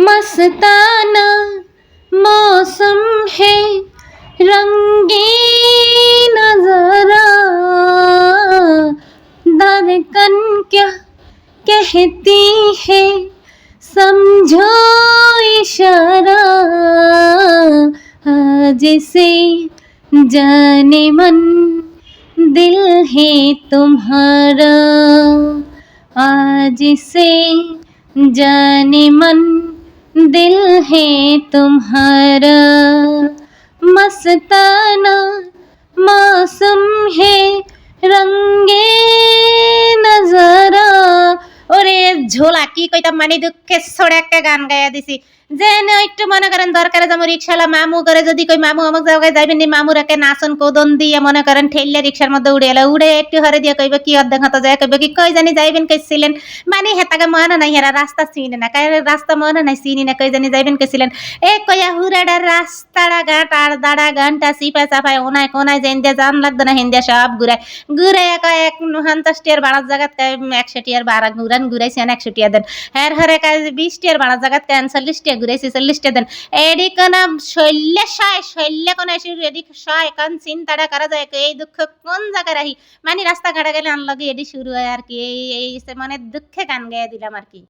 मस्ताना मौसम है, रंगीन नजरा। धड़कन क्या कहती है, समझो इशारा। आज से जाने मन दिल है तुम्हारा। आज से जाने मन दिल है तुम्हारा मस्ताना ঝোলা কি কইতাম মানে দুঃখে ছড়ে একটা গান গাইয়া দিছি। যেন একটু মনে করেন দরকারে যাব রিক্সাওয়ালা মামু করে, যদি কই মামু আমাকে জায়গায় যাইবেন নি, মামুর একে নাচন কোদন দিয়ে মনে করেন ঠেললে রিক্সার মধ্যে উড়ে এলো, উড়ে একটু হরে দিয়ে কইবে, কি অর্ধেক হতো যায়? কইবে, কি কই জানি যাইবেন কইছিলেন। মানে হেতাকে মনে নাই, হেরা রাস্তা চিনি না কাই রাস্তা মনে নাই, চিনি না, কই জানি যাইবেন কইছিলেন। এ কইয়া হুরাডা রাস্তাড়া ঘাট আর দাড়া গানটা সিপা চাপায় ওনায় কোনায় যেন দিয়ে জান লাগতো না হিন্দিয়া সব ঘুরায়। ঘুরে একা এক পঞ্চাশ টিয়ার বাড়ার জায়গাত একশো টিয়ার বাড়া ঘুরান ঘুরাইছেন একশো দেন। হ্যার হরে কাজ বিশ টিয়ার বাড়া জায়গাত কেন চল্লিশ টিয়া ঘুরাইছি চল্লিশ টিয়া দেন। এডি কোন শৈল্য সায়, শৈল্য কোনো এসে এডি সায়, কান চিন্তাটা করা যায় এই দুঃখ কোন জায়গায় রাহি? মানে রাস্তাঘাটে গেলে আনলগে এডি শুরু হয় আর কি, এই এই মানে দুঃখে গান গেয়ে দিলাম আর কি।